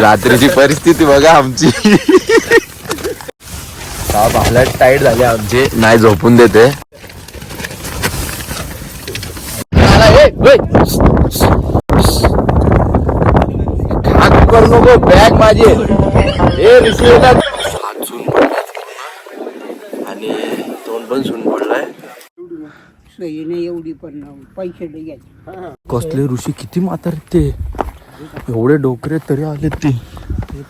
रात्रीची परिस्थिती बघा आमची. हालत टाईट झाले आमचे. नाही झोपून देते. करू नको बॅग माझी. हे पूर्ण. आणि तोंड पण सून पडलाय. एवढी पण पैसे कसले ऋषी किती म्हातारे ते. एवढे डोकरे तरी आले ते.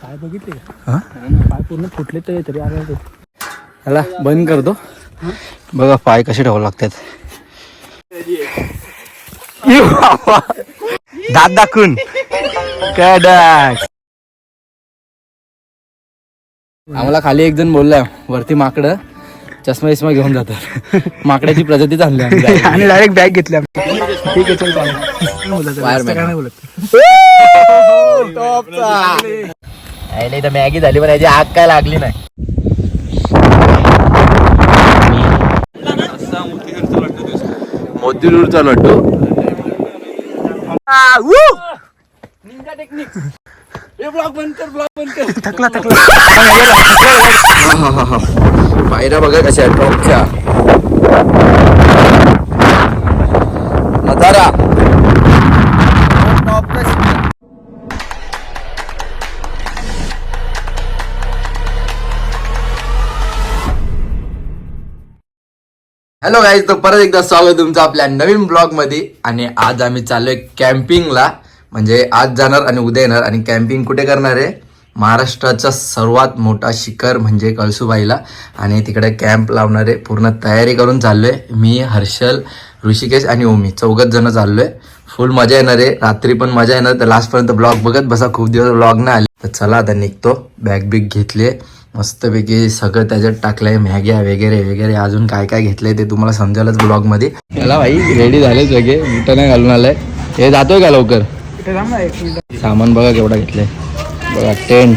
पाय बघितले हा? पाय पूर्ण फुटले तरी तरी आला ह्याला बंद करतो. बघा पाय कसे ठेवावे लागतात. दात दाखवून. कडक. आम्हाला खाली एक जण बोललाय वरती माकड चष्मा विस्मा घेऊन जातात. माकडाची प्रजाती चालली आणि डायरेक्ट बॅग घेतली ठीक आहे चल चालेल. तर मॅगी झाली पण याची आग काय लागली नाही. मोतीरूरचा लड्डू. थकला थकला. पायऱ्या बघा कशा टॉपच्या करा. हॅलो गाईज तर परत एकदा स्वागत आहे तुमचं आपल्या नवीन ब्लॉगमध्ये. आणि आज आम्ही चाललोय कॅम्पिंगला म्हणजे आज जाणार आणि उद्या येणार. आणि कॅम्पिंग कुठे करणार आहे? महाराष्ट्राचा सर्वात मोठा शिखर म्हणजे कळसुबाईला. आणि तिकडे कॅम्प लावणार आहे पूर्ण तयारी करून चाललोय. मी हर्षल ऋषिकेश आणि ओमी. चौघच जण चाललोय. फुल मजा येणार आहे. रात्री पण मजा येणार तर लास्टपर्यंत ब्लॉग बघत बसा. खूप दिवस ब्लॉग नाही आले. तर चला आता निघतो. बॅग बिग घेतली. मस्तपैकी सगळं त्याच्यात टाकलंय. मॅग्या वगैरे वगैरे. अजून काय काय घेतलंय ते तुम्हाला समजायलाच ब्लॉगमध्ये. चला भाई रेडी झाले सगळे. बुटं नाही घालून आलाय. हे जातोय का लवकर? सामान बघा केवढा घेतलंय. बघा टेंट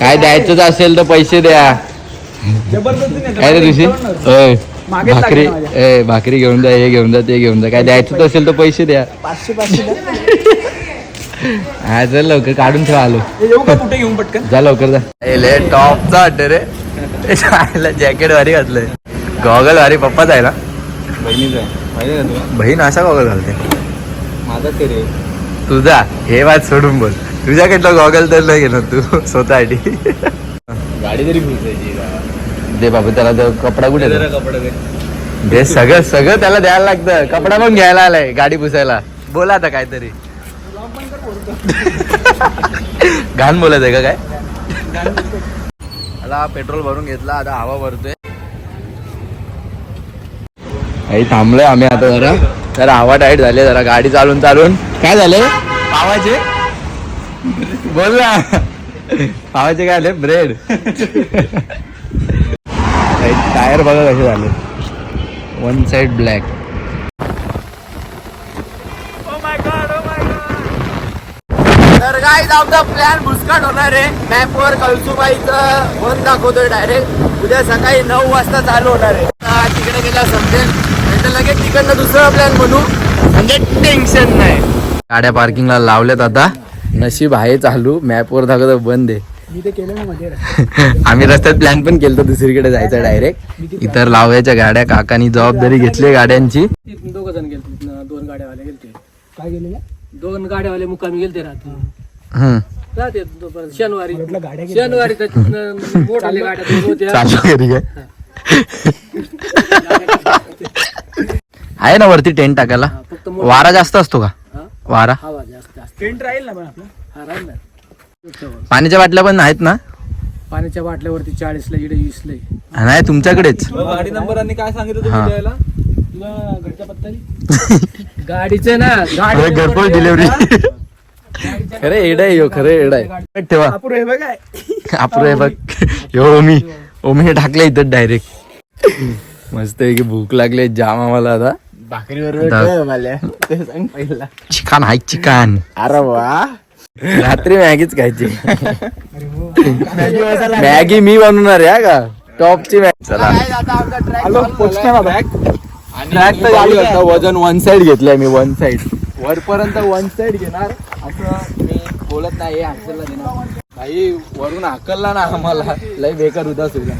काय द्यायचंच असेल तर पैसे द्या. काय रे ऋषी होय. भाकरी. ए भाकरी घेऊन जा हे घेऊन जा ते घेऊन जा. काय द्यायचं असेल तर पैसे द्या. पाचशे. हा चल लवकर काढून ठेवा आलो. हे कुठे घेऊन पटकन? जा लवकर जा. एले टॉपचा अड्डे रे. जॅकेट भारी घातलंय. गॉगल भारी पप्पाच आहे ना? बहिणीच बहीण असा गॉगल घालते. माझा ते रे. तुझा हे वाद सोडून बोल. तुझ्याकडलं गॉगल तर नाही घेणार तू स्वतःसाठी गाडी तरी घुसायची दे बाबा त्याला तो कपडा कुठे दे दे. सगळं सगळं त्याला द्यायला लागतं. कपडा पण घ्यायला आलाय गाडी पुसायला. बोला आता काहीतरी. घाण बोलत आहे का काय? मला पेट्रोल भरून घेतला आता हवा भरतोय. काही थांबलोय आम्ही आता जरा. जरा हवा टाईट झाले जरा गाडी चालून चालून. काय झाले? पावाचे बोल ना. पावाचे काय आले? ब्रेड टायर बघा कसे झाले वन साइड ब्लॅक तर काय आमचा प्लॅन भुसकाट होणार आहे. मॅपवर कळसुबाईचं वन दाखवतोय डायरेक्ट उद्या सकाळी नऊ वाजता चालू होणार आहे. तिकडे गेला समजेल. नाही लगेच तिकडनं दुसरा प्लॅन बनवू म्हणजे टेन्शन नाही. गाड्या पार्किंगला लावल्यात आता. नशीब आहे चालू. मॅपवर दाखवतो बंद आहे. आम्ही रस्त्यात प्लॅन पण केलं दुसरीकडे जायचं डायरेक्ट इतर लावायच्या गाड्या काकानी जबाबदारी घेतली गाड्यांची. दोघ जण गेलते दोन गाड्यावाले गेलते. काय गेले दोन गाड्यावाले मुक्कामी गेलते. राहते. शनिवारी. शनिवारी आहे ना वरती टेंट टाकायला? वारा जास्त असतो का? हा? वारा. हवा जास्त जास्त. टेंट राहील ना पण आपला? हा राहील ना. पाण्याच्या बाटल्या पण आहेत ना? पाण्याच्या बाटल्यावरती चाळीसला इडे वीसला नाही तुमच्याकडेच. गाडी नंबरांनी काय सांगितलं हा. तुम्ही द्यायला तुला घरच्या पत्तानी गाडीचे ना गाडी घरपोच डिलिव्हरी खरे एड आहे ह्यो, खरे एड आहे. ठेवा. अपुरे हे बघाय बघ. यो ओमी. ओमी टाकले इथं डायरेक्ट मस्त आहे की भूक लागली जाम आम्हाला आता. सांग पहिला. चिकन आहे चिकन. अरे वा. रात्री मॅगीच खायची. मॅगी मी बनवणार आहे हा का? टॉपची मॅगी चला. हॅलो पोचते बाबा ट्रॅक तर चालू होता वजन वन साइड घेतलंय मी वन साइड वरपर्यंत वन साइड घेणार. असं मी बोलत नाही हर्षलला दे ना भाई वरून हाकलला ना आम्हाला. लय बेकार उदास होईल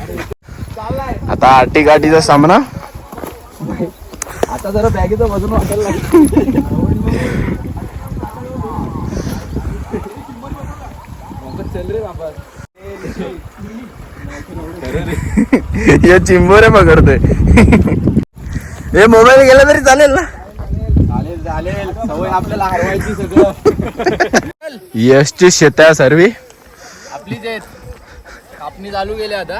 आता आटी गाठीचा सामना आता जरा बॅगेचं वजन वाटायला चल रे बाबा. हे चिंबोरे पकडतोय. हे मोबाईल गेला तरी चालेल ना? चालेल चालेल. सवय आपल्याला हरवायची सगळं. यशची शेत आहे सर्वी. आपली जे कापणी चालू गेले आता.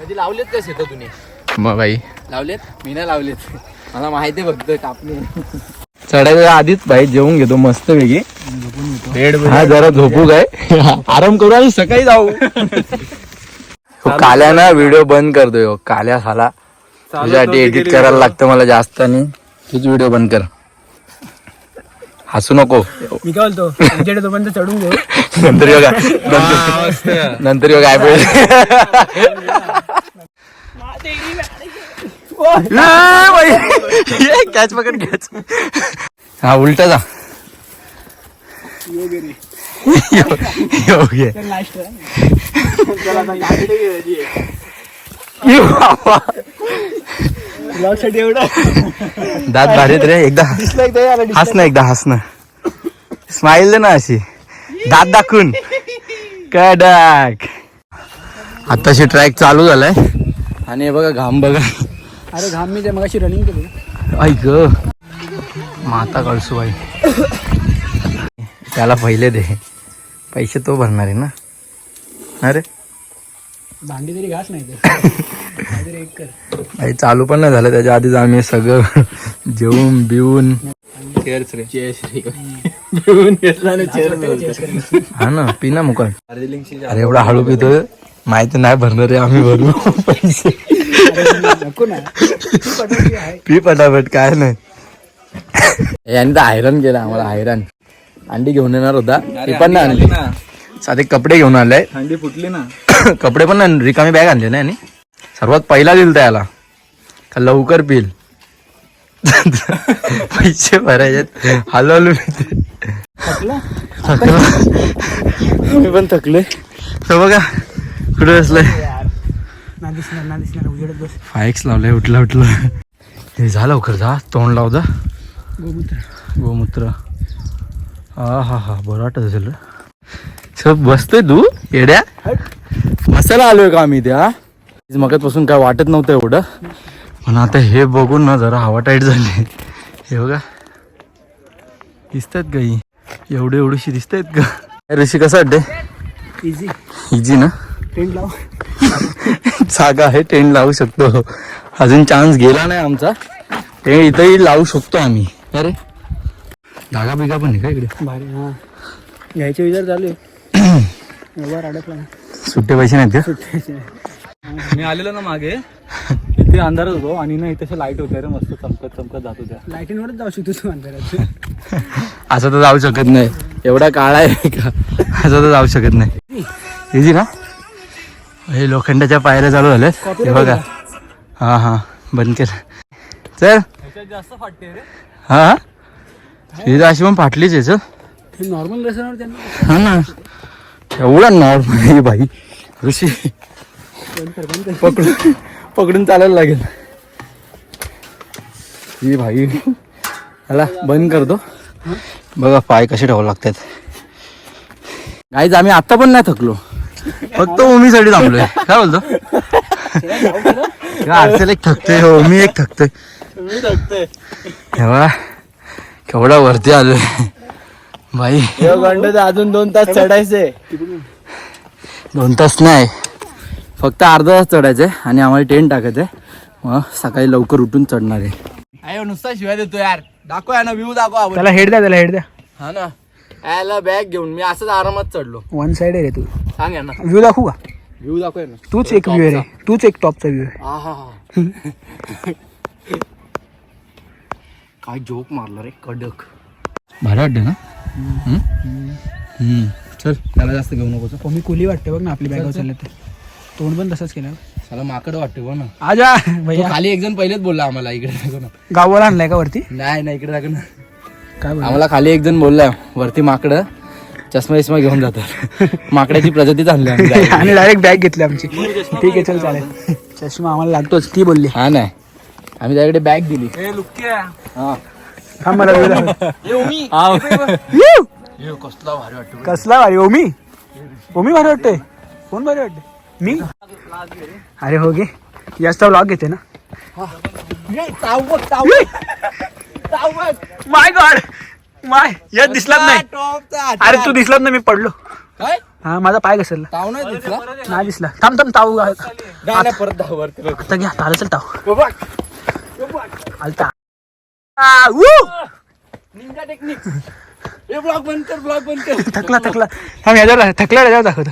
कधी लावलेत का शेत तुम्ही मग बाई. लावलेत? मी नाही लावलेत. मला माहिती आहे फक्त कापणी चढायच्या आधीच भाई जेवून घेतो मस्त पैकी हा जरा झोपू काय आराम करू आणि सकाळी जाऊ. हो, काल्या ना व्हिडिओ बंद करतोय हो. काल्या झाला तुझ्यासाठी एडिट करायला लागतं मला जास्त आणि तूच व्हिडिओ बंद कर. हसू नको. मी काय बोलतो? तुमच्याकडे तोपर्यंत चढून घेऊ नंतर योगा. नंतर- योगा कॅच पकड कॅच हा उलटा जा. योग्य दात भारीत रे एकदा. हस एकदा हस स्माइल दे ना अशी. दात दाखवून. कडक. आताशी ट्रॅक चालू झालाय. आणि हे बघा घाम बघा. अरे घाम मी ते मगाशी रनिंग केली ना. ऐक माता कळसूबाई त्याला पहिले दे. पैसे तो भरणार आहे ना? अरे. भांडी तरी घास नाही ते काहीतरी एक कर. चालू पण नाही झालं. त्याच्या आधीच आम्ही सगळं जेवून बिवून. चेअर्स रे. चेअर्स रे हा ना पिना दार्जिलिंगची अरे एवढा हळू पितोय. माहिती नाही भरणार आहे आम्ही भरू पैसे. नको ना पी पटापट काय नाही. यांनी तर हैराण केलं आम्हाला हैराण. अंडी घेऊन येणार होता ती पण नाही आणली. ना. साधे कपडे घेऊन आलाय. थंडी फुटली ना. कपडे पण नाही रिकामी बॅग आणली ना यांनी. सर्वात पहिला दिल त्याला का लवकर पिल. पैसे भरायचे हलवलो मी पण थकले तर बघा. कुठे बसलंय फायक्स लावलंय उठलं उठलं. हे जा लवकर जा. तोंड लाव जा. गोमूत्र. गोमूत्र. हा हा हा. बरं वाटत असेल रे. सब बसतोय तू येड्या? बसायला आलोय का आम्ही त्या मगतपासून काय वाटत नव्हतं एवढं. पण आता हे बघून ना जरा हवा टाईट झाली. हे बघा. दिसतात काही एवढे एवढीशी दिसत आहेत का? ऋषी कसं वाटते इझी इझी ना? टेंट लाव. जागा आहे टेंट लावू शकतो. अजून चान्स गेला नाही आमचा. टेंट इथंही लावू शकतो आम्ही. अरे. जागा बिगा पण आहे का इकडे? भारी हा. घ्यायचे विचार चालू आहे. व्यवहार अडकला ना सुट्टे पैसे नाहीत का? सुट्टायचे मी आलेलो ना मागे. इथे अंधारच होतो आणि ना इथे लाइट होते. रे मस्त चमकत चमकत जात होत्या. लाईटींवरच जाऊ शकतो तू अंधारात. असं तर जाऊ शकत नाही. एवढा काळा आहे का? असं तर जाऊ शकत नाही. इझी ना? हे लोखंडाच्या पायऱ्या चालू झाल्यात. हे बघा. हा हा. बंद केलं. चल. जास्त फाटते रे. हा ही. तर अशी पण फाटलीच आहे चल. हे नॉर्मल हा ना. एवढा नॉर्मल बाई. ऋषी. पकडून पकडून चालायला लागेल. ही भाई. ह्याला बंद करतो. बघा पाय कसे ठेवावे लागतात. गाईज आम्ही आता पण नाही थकलो. फक्त ओमीसाठी थांबलोय. काय बोलतो? आरसेल एक थकतोय ओमी एक थकतोय. मी थकते तेव्हा केवढा वरती आलोय. भाई अजून दोन तास चढायचे दोन तास नाही. फक्त अर्धा तास चढायचं आणि आम्हाला टेंट टाकायचं आहे मग सकाळी लवकर उठून चढणार आहे. अरे नुसता शिवाय देतो यार. दाखव ना व्ह्यू दाखव. आपण त्याला हेड द्या त्याला हेड द्या. हा ना. याला बॅग घेऊन मी असंच आरामात चढलो. वन साइड आहे रे तू. सांग ना व्ह्यू दाखवू का? व्ह्यू दाखव ना तूच एक व्ह्यू आहे रे. तूच एक टॉपचा व्ह्यू आहे. हा हा हा. काय जोक मारला रे कडक. भारी वाटते ना? हम्म? हम्म. चल त्याला जास्त घेऊ नको हो मी कुली वाटते बघ ना आपली बॅग उचलले ते तोंड पण तसंच केलं. त्याला माकड वाटते बघ ना. आजा भैया. खाली एक जण पहिलेच बोलला आम्हाला इकडे दाखव ना. गावाला आणलाय का वरती? नाही नाही इकडे दाखव ना. काय आम्हाला खाली एक जण बोललाय वरती माकडं चष्मा विस्मा घेऊन जातात. माकडाची प्रजातीच आणली आम्ही. आणि डायरेक्ट बॅग घेतली आमची. ठीक आहे चल चालेल. चष्मा आम्हाला लागतोच ती बोलली. हा नाही. आम्ही त्याकडे बॅग दिली. हा. थांब मला वेळ आहे. हे. कसला भारी वाटतो कसला भारी ओमी ओमी भारी वाटतोय. कोण भारी वाटतंय? मी? अरे हो गे. जास्त ब्लॉग घेते ना. माय गॉड. माय यश दिसलाच नाही. अरे तू दिसलाच नाही मी पडलो. काय? हा माझा पाय घसरला. ताव नाही दिसला? नाही दिसला. थांब थांब ताऊ नाही, नाही, परत दहा वरती बघ. आता घ्या ताला चल ताऊ आलता! निंजा टेक्निक हे ब्लॉग बंद कर ब्लॉग बंद कर. थकला थकला. थांब याच्यावर थकला याच्यावर दाखवतो.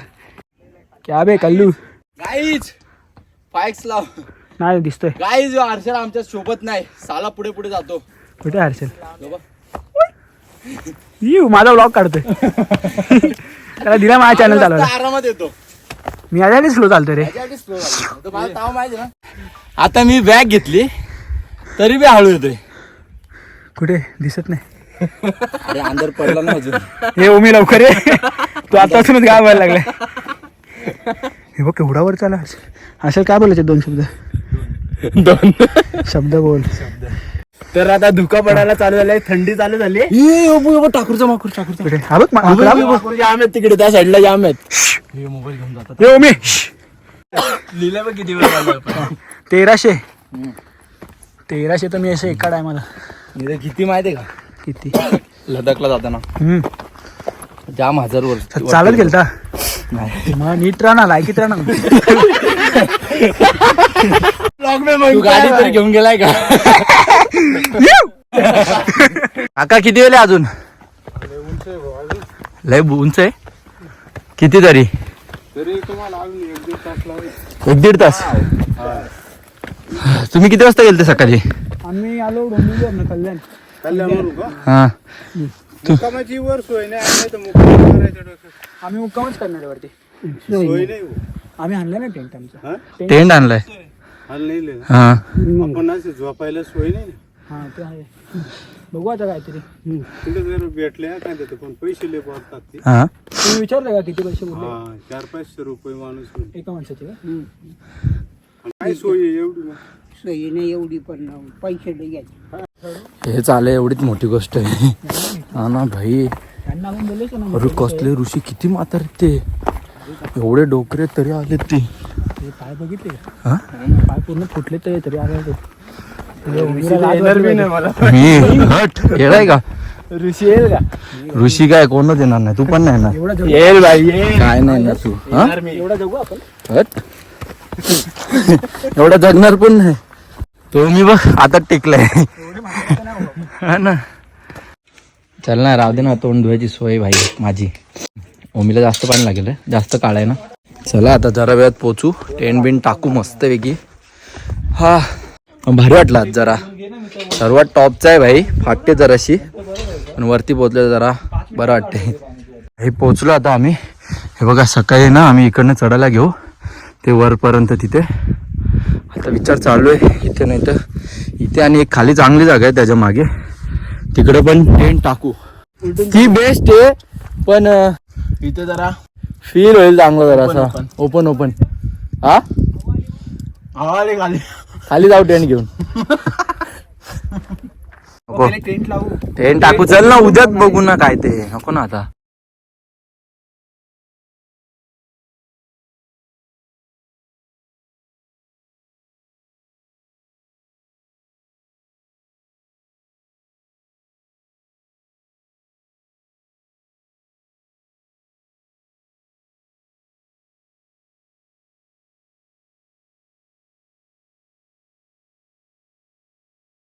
क्या बे कल्लू? गाईज पाईक्स लाव. नाही दिसतोय. गाईज हर्षल आमच्यासोबत नाही. साला पुढे पुढे जातो. कुठे हर्षल. हे बघ. यू माझा ब्लॉग काढतोय. त्याला दिला माझा चॅनल चालवला आरामात येतो. मी आधी स्लो चालतोय रे. आता मी बॅग घेतली तरी बी हळू येतोय. कुठे? दिसत नाही. अरे अंदर पडला ना अजून. हे ओमी लवकर ये. तू आतापासूनच काय व्हायला लागलाय. हे बघ केवढा वर चाला अशा काय बोलायचे दोन शब्द? दोन. शब्द बोल. तर आता धुका पडायला चालू झालाय थंडी चालू झाली. ठाकूरचा माकूर हा बघ बघ. जाम आहेत तिकडे त्या साईडला जाम आहेत. मोबाईल घेऊन जातात. हे ओमी लिहिलं बघ किती वेळ तेराशे. तेराशे तर मी असे एका टायमाला. किती माहिती आहे किती? का लडाखला जाताना. जाम हजार वर्ष चालत गेलता. नाही. मग नीट राहणार लायकीत राहणार. गाडी तरी घेऊन गेलाय का? काका किती वेळ आहे अजून? लय उंच आहे. किती तरी? एक दीड तास. तुम्ही किती वाजता गेलते सकाळी? आम्ही आलो कल्याण. हा. मुक्कामाची वर सोय नाही आम्ही तर मुक्काम करायचं डोक्यात. आम्ही मुक्कामच करणार वरती. हो. आम्ही आणलं ना टेंट आमचं. हा? टेंट आणलाय. लिहिलं. हा. आपण असं झोपायला सोय नाही. हा ते आहे. बघू आता काहीतरी. तिथे जर भेटले काय देतो? पण पैसे लय पडतात ते. हा. तुम्ही विचारलं का किती पैसे बोलले? हा चार पाचशे रुपये माणूस. एका माणसाचे का? आणि काय सोय आहे एवढी? मग? सोयीने एवढी पण पैसे लई घ्यायचे. हे चालय एवढीच मोठी गोष्ट आहे. हा ना भाई. त्यांना आपण बोललेच ना अरे कसले ऋषी किती म्हातारे ते. एवढे डोकरे तरी आले ते. ते पाय बघितले? का हा? पाय पूर्ण फुटले तरी तरी आले मी. हट. येणार का? ऋषी येईल का? ऋषी काय कोणच येणार नाही. तू पण नाही ना येईल बाई काय नाही ना तू हा? एवढा हट. जगणार पण नाही. तो मी बघ आता टिकलाय. हा ना. चल ना राहू दे ना तोंड धुवायची सोय भाई माझी. ओमीला जास्त पाणी लागेल रे. जास्त काळ आहे ना. चला आता जरा वेळात पोचू. टेंट बिन टाकू मस्त पैकी हा. भारी वाटला जरा. सर्वात टॉपचा आहे भाई फाटते जराशी. पण वरती पोचले जरा बरं वाटते हे पोचलो आता आम्ही. हे बघा सकाळी ना आम्ही इकडनं चढायला घेऊ. ते वरपर्यंत तिथे. आता विचार चालू आहे इथे नाही तर इथे आणि एक खाली चांगली जागा आहे त्याच्यामागे. तिकडे पण टेंट टाकू. ती बेस्ट आहे पण इथे जरा फील होईल चांगलं जरा असा ओपन ओपन हा? खाली जाऊ टेंट घेऊन. नको. टेंट लावू. टेंट टाकू. चल ना उद्याच बघू ना काय ते. नको ना आता.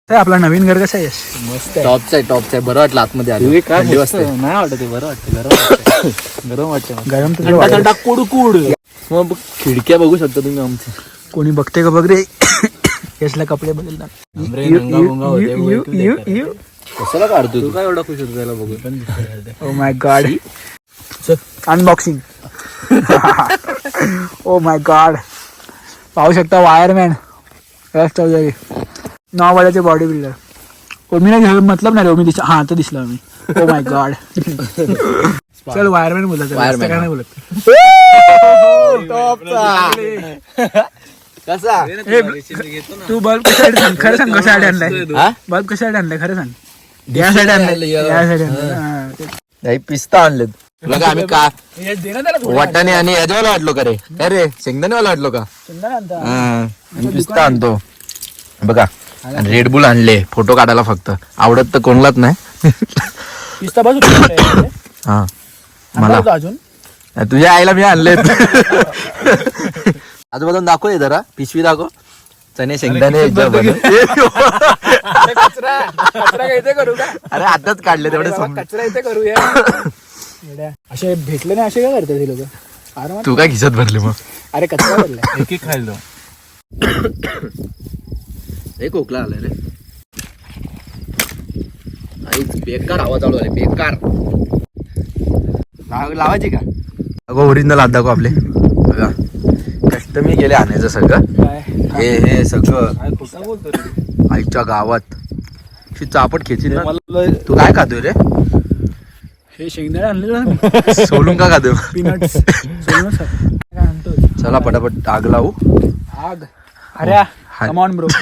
काय आपला नवीन घर कसं आहे? यश टॉपचा आहे टॉपचा आहे. बरं वाटलं आतमध्ये आलं. थंडी वाजते. नाही वाटत ते बरं वाटतं गरम वाटतं. गरम वाटतं गरम तुझं वाढलं. कुडकुड. मग खिडक्या बघू शकता तुम्ही आमच्या कोणी बघते का? बघ रे. यशला कपडे नंगा मुंगा होते, ते यू- कशाला काढतो तू? काय एवढा खुश होतो त्याला बघू ओ my God unboxing oh my God पाहू शकता वायरमॅन रस चौधरी. नाववाड्याचे बॉडी बिल्डर हो मी नाही मतलब नाही रे मी दिसला. हा आता दिसला मी Oh ओ माय गॉड चल वायरमॅन बोलत काय. नाही बोलत कसा? तू बल्ब कशासाठी सांग खरं सांग कशासाठी आणलाय? हा? बल्ब कशासाठी आणलाय? खरं सांग. यासाठी आणलंय, या. यासाठी आणलाय. हा, ते- नाही पिस्ता आणलेत. तुला का आम्ही का. वाटाणे आणि याच्यावाला वाटलो का रे? काय रे? शेंगदाणेवाला वाटलो का? शेंगदाणे आणता. हा, आणि पिस्ता आणतो. बघा. रेड बुल आणले. फोटो काढायला फक्त. आवडत तर कोणलाच नाही. पिस्ता हा. मला. अजून? तुझ्या आईला मी आणले आजूबाजूला दाखव हे जरा. पिशवी दाखव. चणे शेंगदाणे याच्यावर. कचरा. कचरा काय इथे करू का? अरे आताच काढले तेवढे. कचरा इथे करूया. असे भेटले नाही असे काय करतात हे लोक? तू काय खिशात भरले मग? अरे कचरा भरलाय. एक एक खायलो हे खोकला आलाय रे. आईच बेकार आवाज चालू आले बेकार. लाव- लावायची का? अगो ओरिजिनल हात दाखव आपले. बघा. कष्ट मी गेले आणायचं सगळं. हे हे सगळं. आईच्या गावात. अशी चापट खेची ना. तू काय खातोय रे? हे शेंगदाणे आणले सोलून का आणतो चला पटापट आग लावू. आग. अरे. कमॉन ब्रो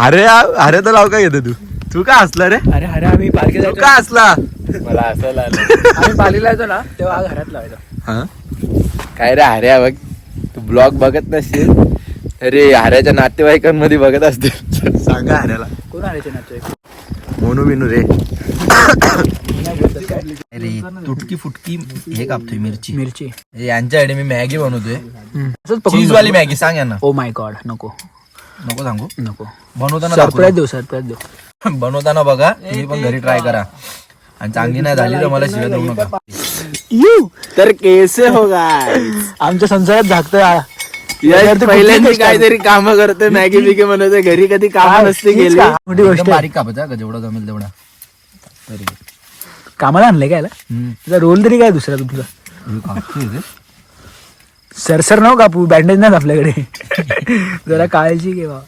अरे आ- अरे तर लाव काय घेतो तू? तू काय हसला रे? अरे अरे आम्ही पालखी तू जायचो. काय हसला? मला असं लागलं आम्ही पालीला जायचो ना तेव्हा आग घरात लावायचो. हा? काय रे हऱ्या बघ. तू ब्लॉग बघत नसशील अरे हऱ्याच्या नातेवाईकांमध्ये बघत असतील सांगा हऱ्याला कोण आणायचे ना ते मोनू बिनू रे. अरे तुटकी फुटकी हे कापतोय मिरची. मिरची. हे यांच्यासाठी मी मॅगी बनवतोय. चीज वाली मॅगी सांग यांना. ओ माय गॉड नको. नको सांगू? नको. बनवताना सरप्राईज देऊ सरप्राईज देऊ. बनवताना बघा तुम्ही पण घरी ट्राय करा. आणि चांगली नाही झाली तर मला शिवाय देऊ नका. यू तर केसे हो आमच्या संसारात झाकतोय पहिल्यांदा काहीतरी काम करते मॅगी बिगी बनवते घरी कधी काम नसते गेले. मोठी गोष्ट. बारीक कापायचा का जेवढा जमेल तेवढा. तरी. कामाला आणलंय काय. तुझा रोल तरी काय दुसरा तुमचा? हे. सरसर नको कापू बँडेज नाही आपल्याकडे. जरा काळजी घे बा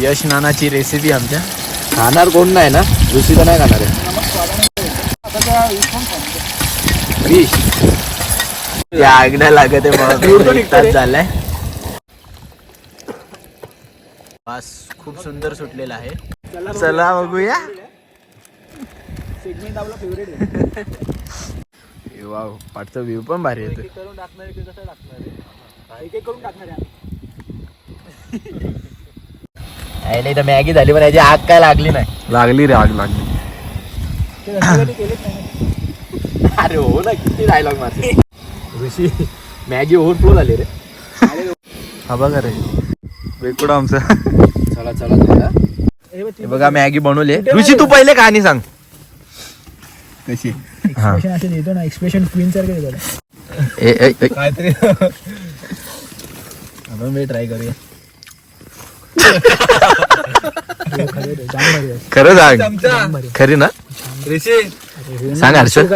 यश नानाची रेसिपी आमच्या. खाणार कोण नाही ना? दुसरी तर नाही खाणार फिश या आगण्या लागत आहे झालाय. बस खूप सुंदर सुटलेला आहे. चला बघूया. वाव पाठचा व्ह्यू पण भारी येतो नाही तर मॅगी झाली पण याची आग काय लागली नाही. लागली रे आग लागली. अरे हो ना किती डायलॉग मारते. ऋषी मॅगी ओव्हरफ्लो झाली रे. हा. बघा रे. वेकुडा आमचा. चला चला चला. हे बघा मॅगी बनवली ऋषी तू पहिले कहाणी सांग. कशी? हा. एक्सप्रेशन असे देतो ना एक्सप्रेशन क्वीन सारखे देतो ए, ए, ए. काहीतरी. आपण मी ट्राय करूया. खरं सांग. खरी ना? ऋषी. सांग हर्षद.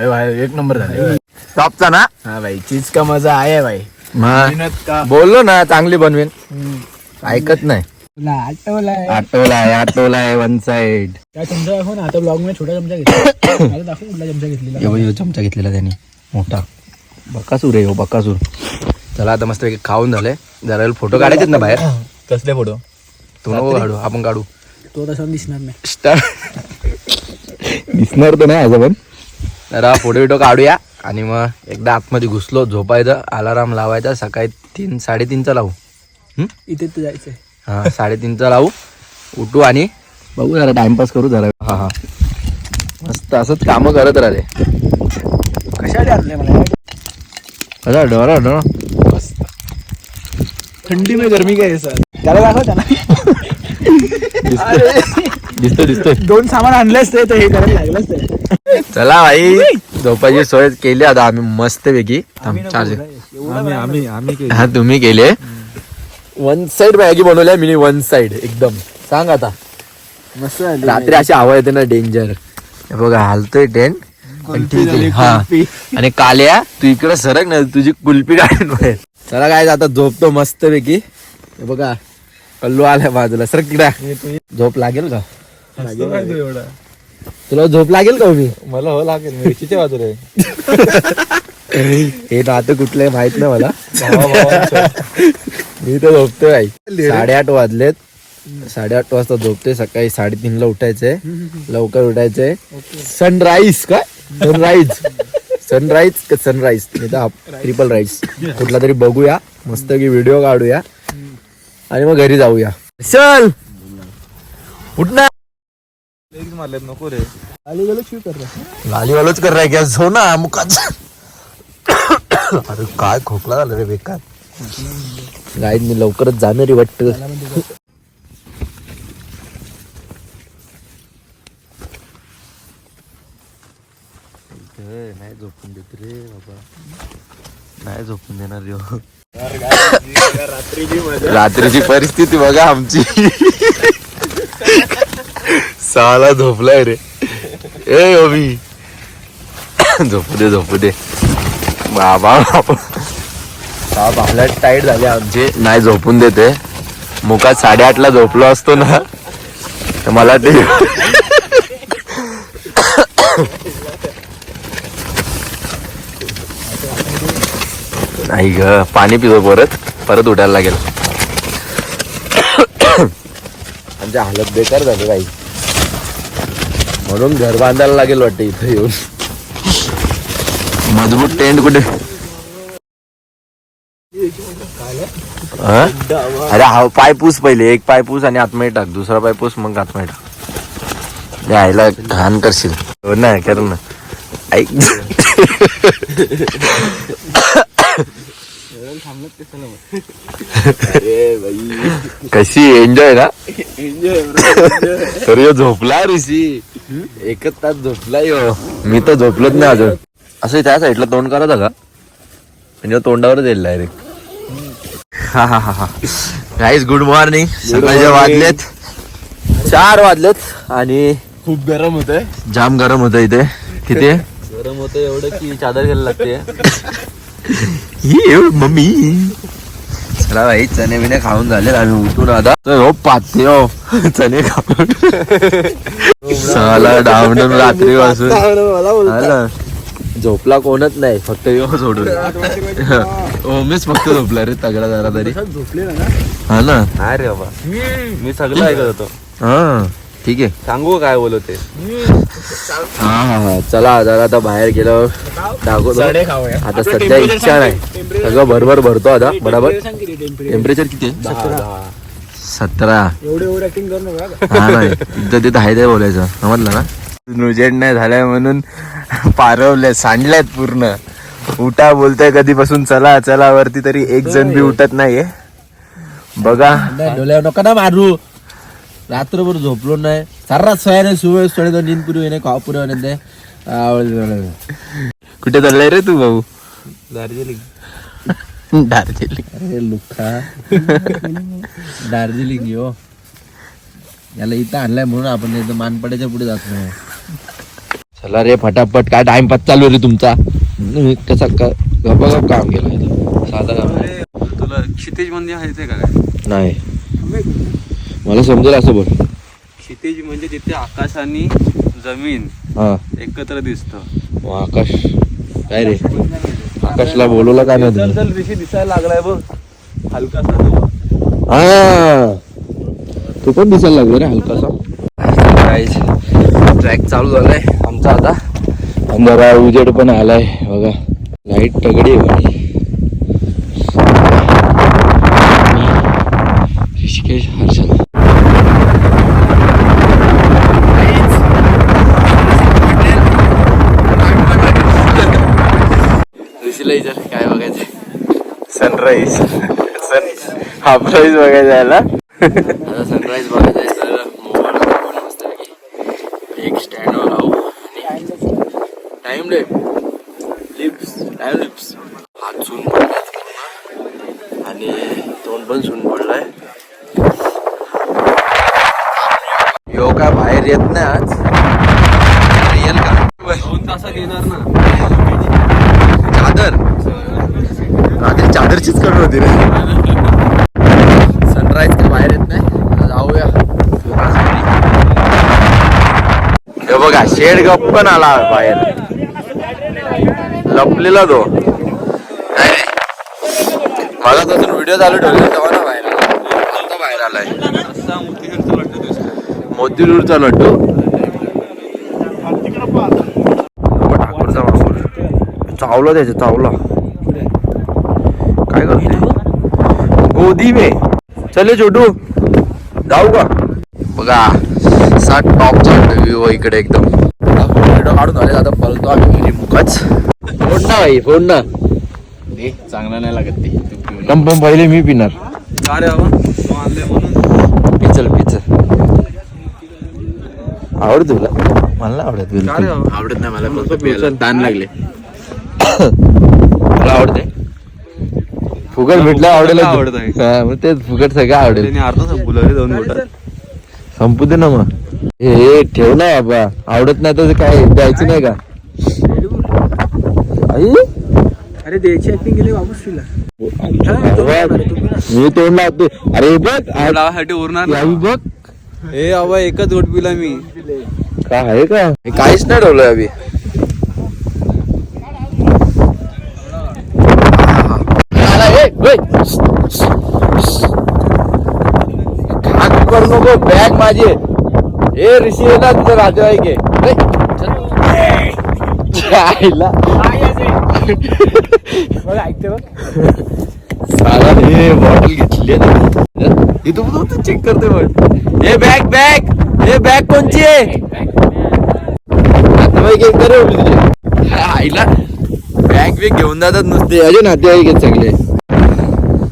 का एक नंबर झाले. टॉपचा ना? हा भाई चीज का मजा आहे भाई. मग का? बोललो ना चांगली बनवेन. ऐकत नाही. आटोलाय आटोलाय वन साइड त्या चमचा दाखव ना आता ब्लॉगमध्ये छोटा चमचा घेतला मला दाखव कुठला चमचा घेतलेला. यो चमचा घेतलेला त्याने. मोठा. बक्कासूर आहे हो बक्कासूर. चला आता मस्त खाऊन झालंय. जरा फोटो काढायचेत ना बाहेर. कसले फोटो? तू नको काढू आपण काढू. तो तसा दिसणार नाही. स्टार्ट दिसणार तर नाही असं पण जरा फोटो बिटो काढूया आणि मग एकदा आतमध्ये घुसलो झोपायचं अलाराम लावायचा सकाळी तीन साडेतीनचा लावू. इथे तर जायचंय. हा साडेतीनचा लावू उठू आणि बघू जरा टाइमपास करू जरा. हा हा. मस्त असंच कामं करत राहते कशासाठी आणलंय मला? कसा डोरा डोरा थंडी में गरमी काय सर? त्याला दाखव त्याला. दिसतोय. दिसतोय दोन सामान आणलेच ते तर हे करायला लागलंच ते. चला भाई झोपायची सोय केली आता. आम्ही मस्त पैकी चार्जिंग आम्ही आम्ही हा तुम्ही केले. वन साइड मॅगी बनवल्या मिनी वन साइड एकदम. सांग आता. मस्त झाली. रात्री अशी हवा येते ना डेंजर बघा हालतोय टेंट पण ठीक आहे हा. आणि काल्या तू इकडे सरक ना तुझी कुल्फी काढून बाहेर चला काय आता झोपतो मस्त पैकी हे बघा कल्लू आलाय बाजूला. सर किडा झोप लागेल का? तुला झोप लागेल का मी मला हो लागेल मिरचीच्या बाजूला हे नातं कुठलंय माहीत नाही मला. मी तर झोपतोय आई. साडेआठ वाजलेत. साडेआठ वाजता झोपते सकाळी साडेतीन ला उठायचंय. लवकर उठायचंय. सनराईज काय? सनराईज सनराईज का सनराईज नाही तर ट्रिपल राईस कुठला तरी बघूया. मस्त की व्हिडिओ काढूया. आणि मग घरी जाऊया. चल! उठ ना. मारलेत नको रे. गालीवालोच कर रहा है क्या सोना मुकाच. अरे काय खोकला झालं रे बेकार. गाईत मी लवकरच जाणार वाटत. नाही झोपून देत रे बाबा. नाही झोपून देणार रे. रात्रीची परिस्थिती बघा आमची. साला झोपलाय रे. ए ओबी झोपू दे झोपू दे. बाबा आपल्या टाईट झाले आमचे नाही झोपून देते मुखात साडेआठ ला झोपलो असतो ना तर मला ते नाही ग पाणी पितो परत परत उठायला लागेल. आमची हालत बेकार झाली काही म्हणून घर बांधायला लागेल वाटतं इथं येऊन. मजबूत टेंट कुठे? अरे हा पाय पूस पहिले एक पाय पूस आणि आतमध्ये टाक दुसरा पाय पूस मग आतमध्ये टाक. यायला घाण करशील. हो ना कर ना. ऐक. कशी एन्जॉय ना? तर झोपला ऋषी एकच तास झोपला यो. मी तर झोपलोच नाही अजून. असं त्या साईडला तोंड करत का? म्हणजे तोंडावरच येईल डायरेक्ट हा हा हा हा. गाईज गुड मॉर्निंग सकाळचे वाजलेत. चार वाजलेत आणि खूप गरम होत आहे जाम गरम होतं इथे. किती? गरम होतं एवढं की चादर घ्यायला लागते. ये मम्मी. चला भाई चणे बिने खाऊन झाले आम्ही उठून आता. तर हो पाते हो. चणे खाऊन. साला डावणून रात्री पासून झोपला कोणच नाही फक्त यो सोडून. हो मीच फक्त झोपला रे तगडा जरा तरी. हा ना? नाही रे बाबा मी सगळं ऐकत होतो. हा ठीक आहे. सांगू काय बोलत ते? हा हा हा. चला जरा आता बाहेर गेलो. दाखवतो. आता सध्या इच्छा नाही. सगळं भरभर भरतो आता. बरोबर? टेम्परेचर किती? आहे सतरा. एवढे एवढे ऍक्टिंग करू नका. हा नाही. तिथं तिथं आहे ते बोलायचं. समजलं ना? नुजेड नाही झालाय म्हणून पारवले सांडल्यात पूर्ण. उठा बोलताय कधीपासून चला चला वरती तरी एक जण बी उठत नाहीये. बघा. डोल्या नका ना मारू. रात्रभर झोपलो नाही. सर्रात सोयाने सुवे पुरी होईने खावा पुरी होईने कुठे चाललाय रे तू भाऊ? दार्जिलिंग. दार्जिलिंग. अरे लुखा. दार्जिलिंग यो. याला इथं आणलाय म्हणून आपण इथं मानपड्याच्या पुढे जात नाही. चला रे फटाफट. काय टाइमपास चालू रे तुमचा? कसा का गप काम केलं इथं. साधा काम तुला क्षितेज म्हणजे माहिती आहे का काय? नाही. मला समजेल असं बोल. क्षितेज म्हणजे तिथे आकाश आणि जमीन हा. एकत्र दिसतं. मग आकाश काय रे? आकाशला बोलवलं काय नाही तुम्ही? चल ऋषी दिसायला लागलाय बघ. हलकासा तो. हा. तू पण दिसायला लागला रे हलकासा. ट्रॅक चालू झालाय आमचा आता. आणि जरा उजेड पण आलाय बघा. लाइट तगडी आहे ऋषिकेश हर्षल. ऋषीला विचार काय बघायचं? सनराईज सन हाफराईज बघायचं आहे ना आता सनराईज बघायचं आहे तर मोबाईल आपण मस्तपैकी एक स्टँडवर लावू टाईम डे लिप्स टाईम लिप्स हात सून पडलाय आणि तोंड पण सून पडलाय यो काय बाहेर येत नाही आज रिअल का दोन तासात येणार ना चादर. चादरचीच चादर होती रे सनराईज काय बाहेर येत नाही आता जाऊया हे बघा शेड गप्पन आला बाहेर. लपलेला तो. मला मगापासून व्हिडिओ चालू ठेवले तेव्हा ना बाहेर आला. आता बाहेर आलाय. मोतीचूरचा लड्डू. ठाकूरचा वासूर चावला त्याचे चावला. काय करते गोदी मे चले छोटू. जाऊ का? बघा. सात टॉपचा व्ह्यू इकडे एकदम. व्हिडिओ काढून झाले आता पळतो आम्ही रिमुखच फोड ना भाई फोड ना. दे चांगला नाही लागत ते. पण पहिले मी पिणार. पिचल पिचल. आवडत तुला? मला आवडत बिलकुल. आवडत नाही मला फक्त प्यायला. ताण लागले. मला आवडते? फुकट भेटलं आवडेल हा, मग तेच फुकट सगळं आवडेल. संपू दे ना मग. हे हे, ठेव ना बाबा आवडत नाही तर काय द्यायचं नाही का? आई? अरे द्यायची ऍक्टिंग केली वापस तुला. मी तोंड लावतो. अरे बघ लावासाठी उरणार यावी बघ. ए बाबा एकच गोट पिला मी. काय आहे का? हे काहीच नाही ठेवलंय अभि. करू नको बॅग माझी. हे ऋषी ना तुझं नातेवाईक आहे ए. आईला. साला हे बॉटल घेतली इथं चेक करते पण हे बॅग बॅग हे बॅग कोणची आहे? नातेवाईक एक करे उभी तुझे. आईला. बॅग बिग घेऊन जातात नुसते. अजून नातेवाईक आहेत सगळे.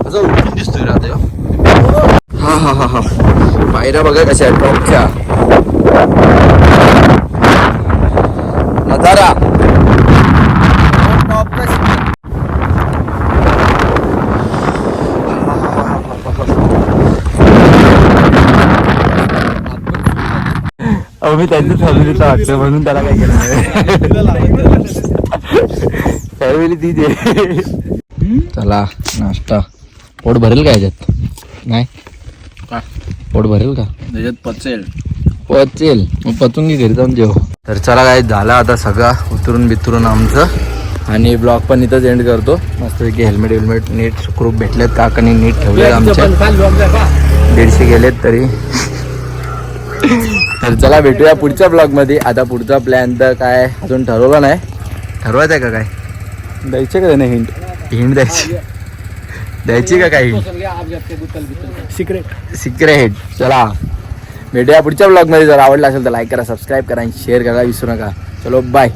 असं उठून दिसतोय राहते हा. हा हा हा पायऱ्या बघा कशा आहेत. टॉपच्या अहो मी त्यांचं फॅमिलीचं वाटतं म्हणून त्याला काय केलं फॅमिली तीच आहे. चला नाश्ता. पोट भरेल का याच्यात? नाही? पोट भरेल का? त्याच्यात पचेल. पचेल. मग पचून घे घरी जाऊन जेव. तर चला काय झालं आता सगळं उतरून बितरून आमचं. आणि ब्लॉग पण इथंच एंड करतो. मस्तपैकी हेल्मेट वेल्मेट नीट सुखरूप भेटलेत काकांनी नीट ठेवले आमच्या. दीडशे गेलेत तरी. तर चला भेटूया पुढच्या ब्लॉगमध्ये. आता पुढचा प्लॅन तर काय अजून ठरवलं नाही. ठरवायचं आहे का काय? द्यायचे का त्याने हिंट हिंड द्यायची. द्यायची का काय हिंट सिक्रेट सिक्रेट चला. भेटूया पुढच्या ब्लॉगमध्ये. जर आवडला असेल तर लाईक करा सबस्क्राईब करा आणि शेअर करा विसरू नका. चलो बाय